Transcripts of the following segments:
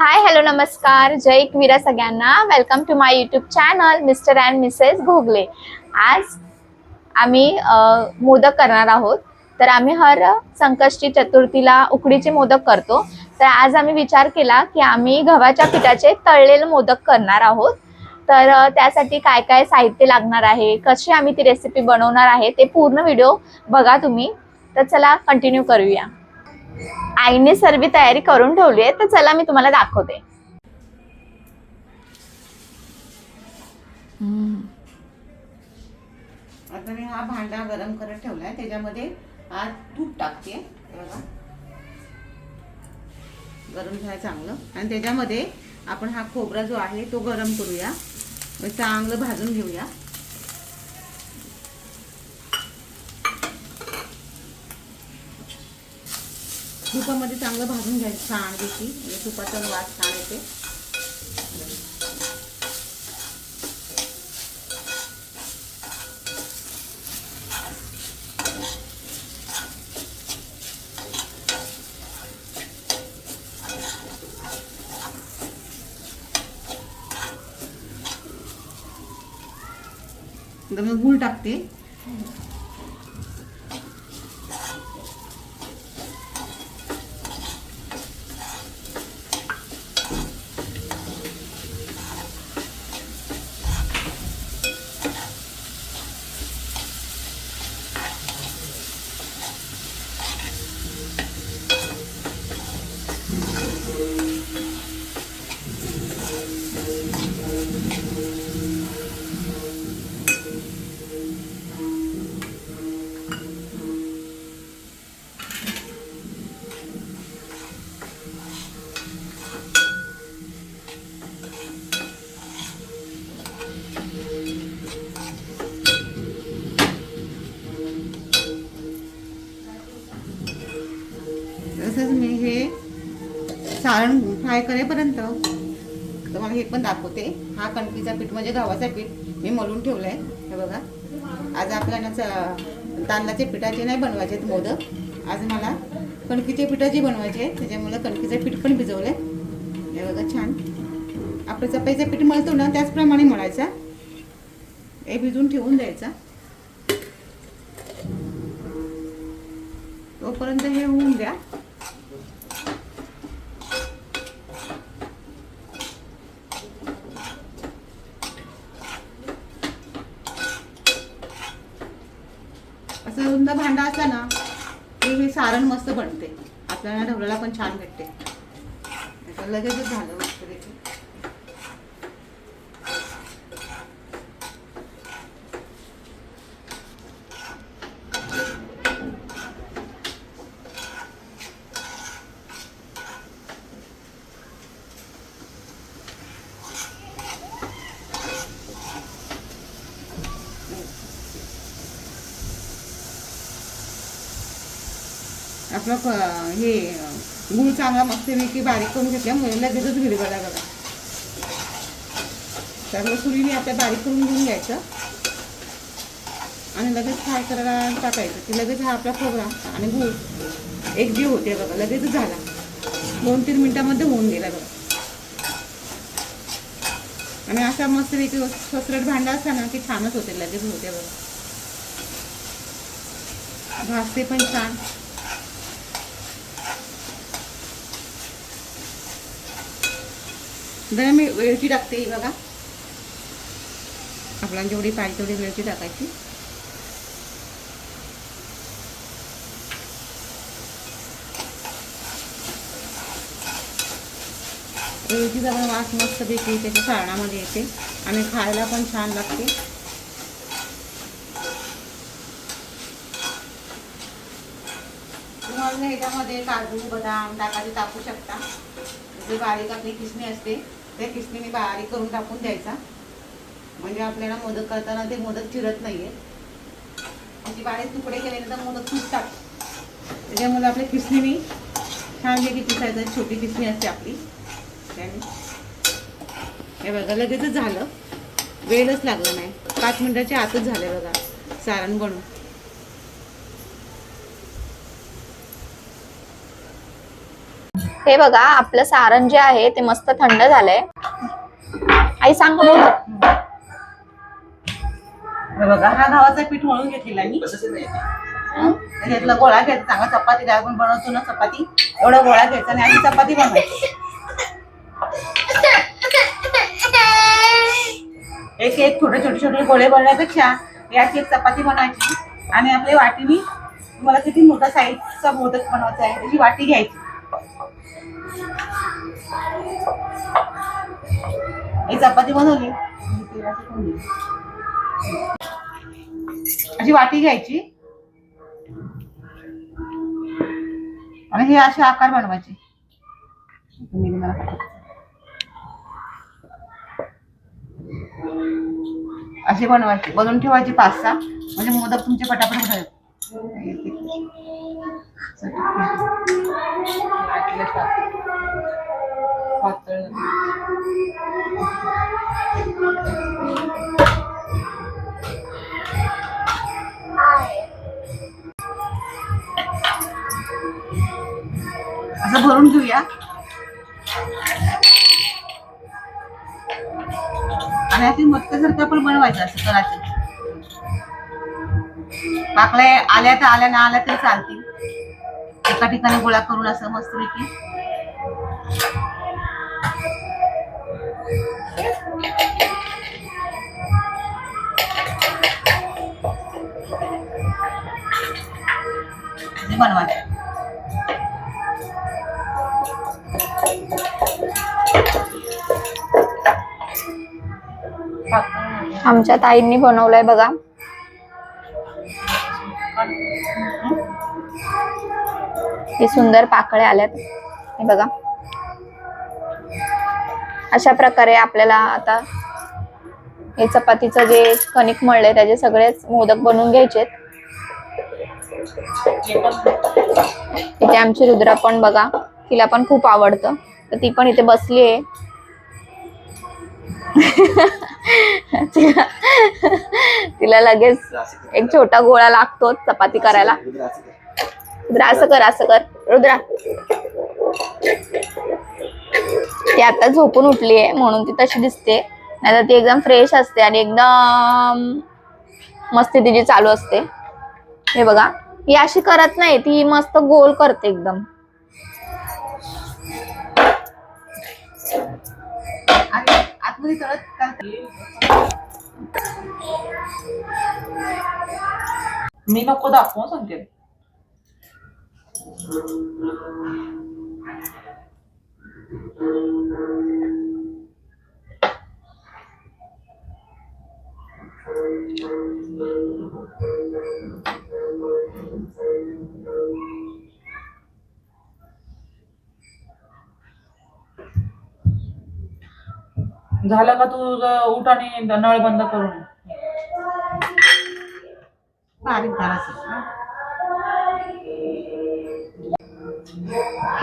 Hi hello नमस्कार. जय एकविरा सगळ्यांना. Welcome to my YouTube channel mister and missus Ghogale आज आम्ही मोदक करणार आहोत. तर आम्ही हर संकष्टी चतुर्थीला उकडीचे मोदक करतो. तर आज आम्ही विचार केला की आम्ही गव्हाच्या पिठाचे तळलेले मोदक करणार आहोत. तर त्यासाठी काय काय साहित्य लागणार आहे? कशी आम्ही ती रेसिपी बनवणार आहे? ते पूर्ण व्हिडिओ बघा तुम्ही. तर चला कंटिन्यू करूया. आईने सर्व तयारी करून ठेवली आहे तर चला मी तुम्हाला दाखवते. आता मी हा भांडा गरम करत ठेवलाय त्याच्यामध्ये आज तूप टाकते. गरम झालं चांगलं. आणि त्याच्यामध्ये आपण हा खोबरा जो आहे तो गरम करूया. चांगलं भाजून घेऊया. तुपामध्ये चांगलं भाजून घ्यायचं छानपैकी म्हणजे तुपाचा वास छान येते. नंतर मग गूळ टाकते. तसंच मी हे सारण फ्राय करेपर्यंत तुम्हाला हे पण दाखवते. हा कणकीचा पीठ म्हणजे गव्हाचा पीठ मी मलून आहे हे बघा. आज आपल्याला तांदळाच्या तांदळाचे पिठाचे नाही बनवायचे आहेत मोदक. आज मला कणकीचे पिठाचे बनवायचे आहे त्याच्यामुळे कणकीचं पीठ पण भिजवलं आहे हे बघा छान. आपलं चपाईचं पीठ मळतो ना त्याचप्रमाणे मळायचा. हे भिजून ठेवून द्यायचा. तोपर्यंत हे होऊन द्या असं उंद भांडा असला ना की हे सारण मस्त बनते. आपल्याला ढवळाला पण छान भेटते. लगेचच झालं. मस्तपैकी. आपलं प- हे गूळ चांगला मस्तपैकी बारीक करून घेतल्यामुळे लगेचच विरघळला बघा त्यामुळे सुरीने आपल्या बारीक करून घेऊन घ्यायचं. आणि लगेच फ्राय करायला टाकायचं की लगेच हा आपला खोबरा आणि गूळ एक जीव होते बघा लगेचच झाला. दोन तीन मिनटामध्ये होऊन गेला बघा. आणि असा मस्तपैकी ससरट भांडा असला ना की छानच होते लगेच होते बघा. भाजते पण छान. जरा मी वेळची टाकते बघा. आपल्याला जेवढी पाहिजे तेवढी वेळची टाकायची. वेळची पण वास मस्त पैकी त्याच्या सारणामध्ये येते. आणि खायला पण छान लागते. तुम्हाला ह्याच्यामध्ये काजू बदाम टाकायचे टाकू शकता. जे बारीक आपली किसणी असते. त्या किसणीने बारीक करून टाकून द्यायचा. म्हणजे आपल्याला मोदक करताना ते मोदक चिरत नाही आहे त्याची म्हणजे बारीक तुकडे केले तर मोदक तुटतात त्याच्यामुळे आपल्या किसणीने छानपैकी किसायचं छोटी किसणी असते आपली. त्याने. हे बघा लगेचच झालं. वेळच लागला नाही. पाच मिनिटाच्या आतच झालं बघा सारण बनून. हे बघा आपलं सारण जे आहे ते मस्त थंड झालंय. आई सांग बोल बघा हा गव्हाचा पीठ मळून घेतलेला मी. त्याच्यातला गोळा घ्यायचा चांगला चपाती काय आपण बनवतो ना चपाती. एवढा गोळा घ्यायचा आणि आधी चपाती बनवायची. एक एक छोटे छोटे छोटे गोळे बनवण्यापेक्षा याची एक चपाती बनवायची. आणि आपल्या वाटीनी तुम्हाला किती मोठा साईजचा मोदक बनवायचा आहे त्याची वाटी घ्यायची. ही चपाती बनवली? अशी वाटी घ्यायची. आणि हे असे आकार बनवायचे. असे बनवायचे. बनवून ठेवायचे पाच सहा. म्हणजे मोदक तुमचे पटापट होतात असं भरून घेऊया. आणि अशी मटक्यासारखं पण बनवायचं असं करायचं. पाकळ्या आल्या तर आल्या ना आल्या तरी चालतील. एका ठिकाणी गोळा करून असं मस्त की बनवायचं आमच्या ताईंनी बनवलंय बघा. हे सुंदर पाकळे आल्यात. हे बघा. अशा प्रकारे आपल्याला आता हे चपातीचं जे कणिक मळले त्याचे सगळेच मोदक बनवून घ्यायचेत. इथे आमची रुद्रा पण बघा तिला पण खूप आवडतं. तर ती पण इथे बसली आहे. तिला तिला लगेच एक छोटा गोळा लागतो चपाती करायला. रुद्रा असं कर असं कर. रुद्रा. ती आता झोपून उठली आहे म्हणून ती तशी दिसते. नाहीतर ती एकदम फ्रेश असते आणि एकदम मस्ती तिची चालू असते. हे बघा. ही अशी करत नाही ती मस्त गोल करते एकदम. मी नको दाखवू सांगते झालं का तू उठ आणि नळ बंद करून ये. बारीक करायचं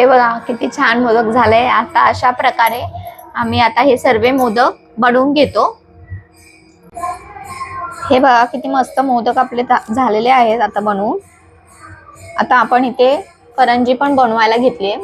हे बघा किती छान मोदक झालंय. आता अशा प्रकारे आम्ही आता हे सर्व मोदक बनवून घेतो. हे बघा किती मस्त मोदक आपले झालेले आहेत आता बनवून. आता आपण इथे करंजी पण बनवायला घेतली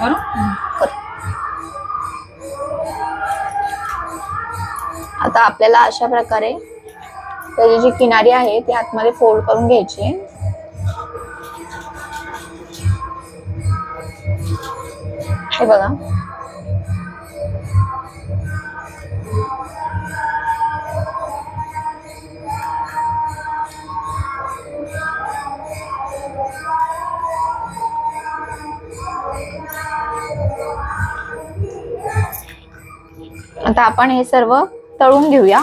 करू? आता आपल्याला अशा प्रकारे त्याची जी किनारी आहे ती आतमध्ये फोल्ड करून घ्यायची. हे बघा. आता आपण हे सर्व तळून घेऊया.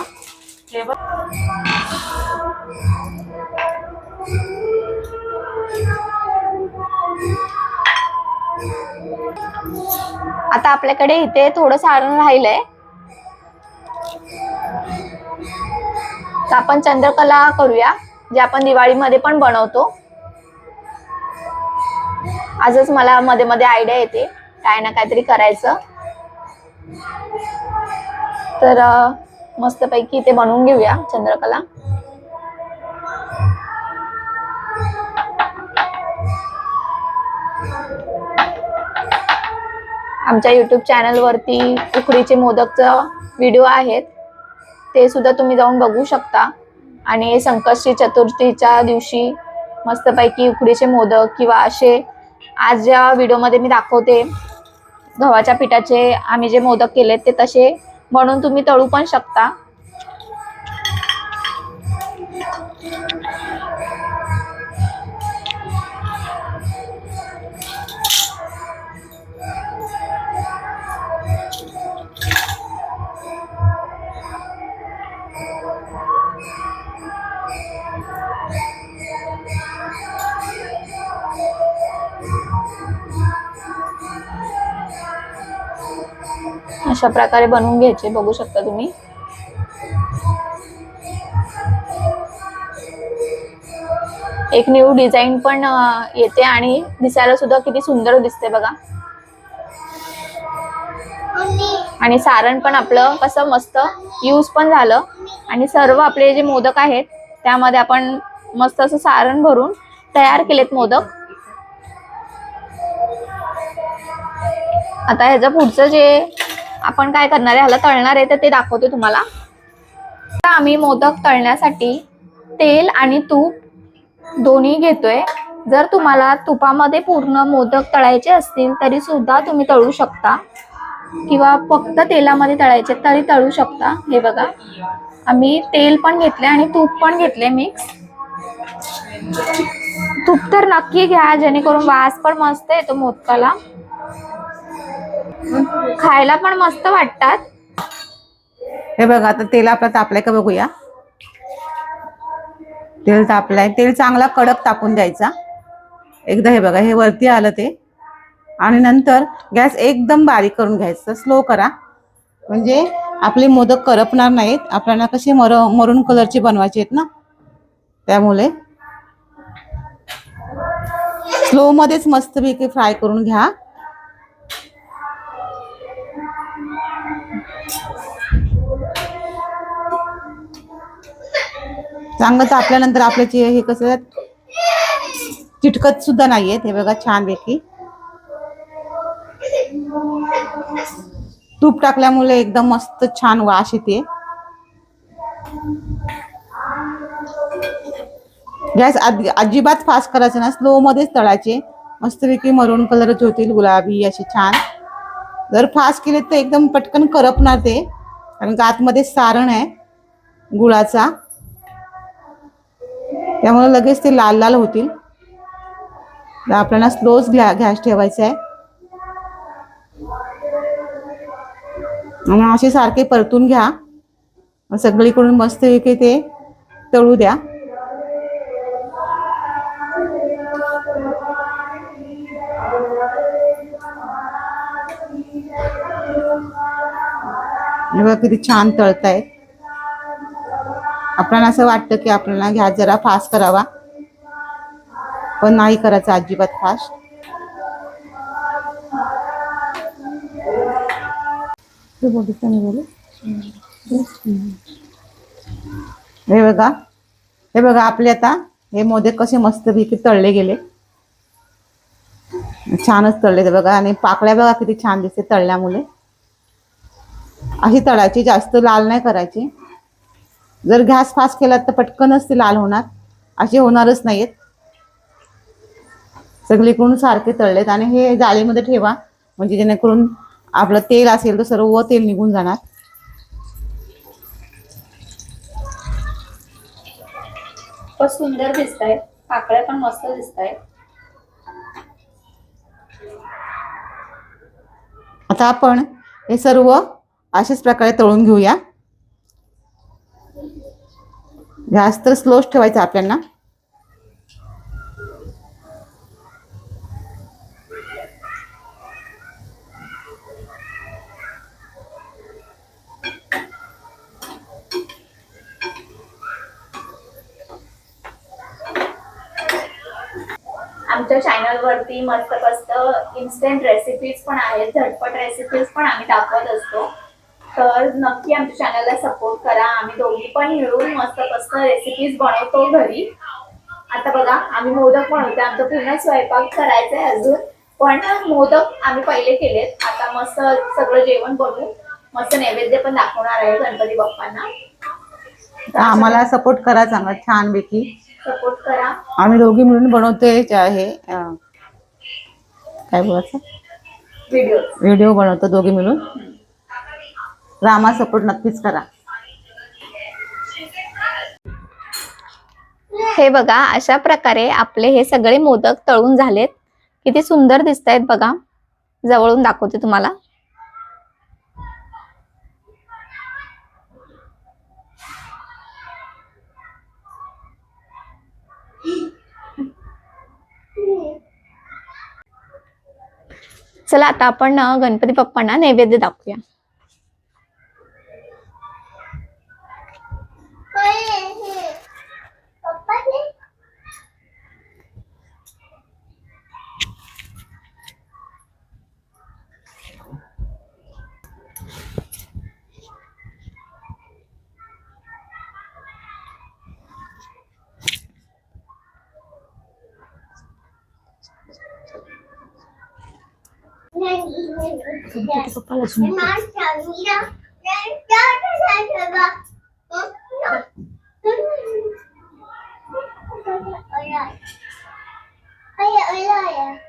आता आपल्याकडे इथे थोडं सारण राहिलंय. तर आपण चंद्रकला करूया जे आपण दिवाळीमध्ये पण बनवतो. आजच मला मध्ये मध्ये आयडिया येते काय ना काहीतरी करायचं. तर मस्तपैकी ते बनवून घेऊया चंद्रकला. आमच्या यूट्यूब चॅनलवरती उकडीचे मोदकचं व्हिडिओ आहेत. ते सुद्धा तुम्ही जाऊन बघू शकता. आणि संकष्टी चतुर्थीच्या दिवशी मस्तपैकी उकडीचे मोदक किंवा असे आज ज्या व्हिडिओमध्ये मी दाखवते. गव्हाच्या पिठाचे आम्ही जे मोदक केलेत ते तसे म्हणून तुम्ही तळू पण शकता. अशा प्रकारे बनवून घ्यायचे बघू शकता तुम्ही. एक न्यू डिझाईन पण येते आणि दिसायला सुद्धा किती सुंदर दिसते बघा. आणि सारण पण आपलं कसं मस्त यूज पण झालं. आणि सर्व आपले जे मोदक आहेत त्यामध्ये आपण मस्त असं सारण भरून तयार केलेत मोदक. आता ह्याचं पुढचं जे आपण काय करणार आहे? ह्याला तळणार आहे तर ते दाखवते तुम्हाला. आता आम्ही मोदक तळण्यासाठी तेल आणि तूप दोन्ही घेतोय. जर तुम्हाला तुपामध्ये पूर्ण मोदक तळायचे असतील तरी सुद्धा तुम्ही तळू शकता. किंवा फक्त तेलामध्ये तळायचे तरी तळू शकता. हे बघा. आम्ही तेल पण घेतले आणि तूप पण घेतले मिक्स तूप तर नक्की घ्या जेणेकरून वास पण मस्त येतो मोदकाला. खायला पण मस्त वाटतात. हे बघा आता तेल आपलं तापलंय का बघूया. तेल तापलंय. तेल चांगला कडक तापून द्यायचा. एकदा हे बघा हे वरती आलं ते. आणि नंतर गॅस एकदम बारीक करून घ्यायचं. स्लो करा. म्हणजे आपले मोदक करपणार नाहीत. आपल्याला कसे मर मरून कलरचे बनवायचे आहेत ना? त्यामुळे. स्लो मध्येच मस्तपैकी फ्राय करून घ्या. चांगलं तापल्यानंतर आपल्याचे हे कसं चिटकत सुद्धा नाहीयेत हे बघा छानपैकी. तूप टाकल्यामुळे एकदम मस्त छान वास येते. गॅस अजिबात फास्ट करायचं ना स्लो मध्येच तळायचे. मस्तपैकी मरून कलरचे होतील गुलाबी असे छान. जर फास्ट केले तर एकदम पटकन करपणार ते कारण का आतमध्ये सारण आहे गुळाचा. त्यामुळे लगेच ते लाल लाल होतील. तर आपल्याला स्लोच घ्या गॅस ठेवायचा आहे. आणि असे सारखे परतून घ्या. सगळीकडून मस्त ते तळू द्या. बघा किती छान तळतायत. आपल्याला असं वाटतं की आपल्याला गॅस जरा फास्ट करावा. पण नाही करायचं अजिबात फास्ट हे बघा. हे बघा आपले आता हे मोदक कसे मस्तपैकी तळले गेले. छानच तळले ते बघा. आणि पाकळ्या बघा किती छान दिसते तळल्यामुळे. अशी तळायची जास्त लाल नाही करायची. जर गॅस फास्ट केला तर पटकनच ते लाल होणार. असे होणारच नाहीत सगळीकडून सारखे तळलेत आणि हे जाळीमध्ये ठेवा. म्हणजे जेणेकरून आपलं तेल असेल तर सर्व तेल निघून जाणार. सुंदर दिसत आहेत पाकळ्या पण मस्त दिसत आहेत आता आपण हे सर्व अशाच प्रकारे तळून घेऊया. घास तर स्लोच ठेवायचा आपल्याला. आमच्या चॅनलवरती मस्त मस्त इन्स्टंट रेसिपीज पण आहेत झटपट रेसिपीज पण आम्ही दाखवत असतो. तर नक्की आमच्या चॅनलला सपोर्ट करा. आम्ही दोघी पण मिळून मस्त मस्त रेसिपीज बनवतो घरी. आता बघा आम्ही मोदक बनवतो आमचा पूर्ण स्वयंपाक करायचा आहे अजून. पण मोदक आम्ही पहिले केलेत. आता मस्त सगळं जेवण बनवून मस्त नैवेद्य पण दाखवणार आहे गणपती बाप्पांना. तर आम्हाला सपोर्ट करा चांगला छानपैकी सपोर्ट करा. आम्ही दोघी मिळून बनवतोय हे अं, काय बोलायचं? व्हिडिओ व्हिडिओ बनवतो दोघी मिळून. रामा सपोर्ट नक्कीच करा. हे बघा अशा प्रकारे आपले हे सगळे मोदक तळून झालेत. किती सुंदर दिसत आहेत बघा. जवळून दाखवते तुम्हाला. चला आता आपण गणपती बाप्पांना नैवेद्य दाखवूया. Olha, olha, olha.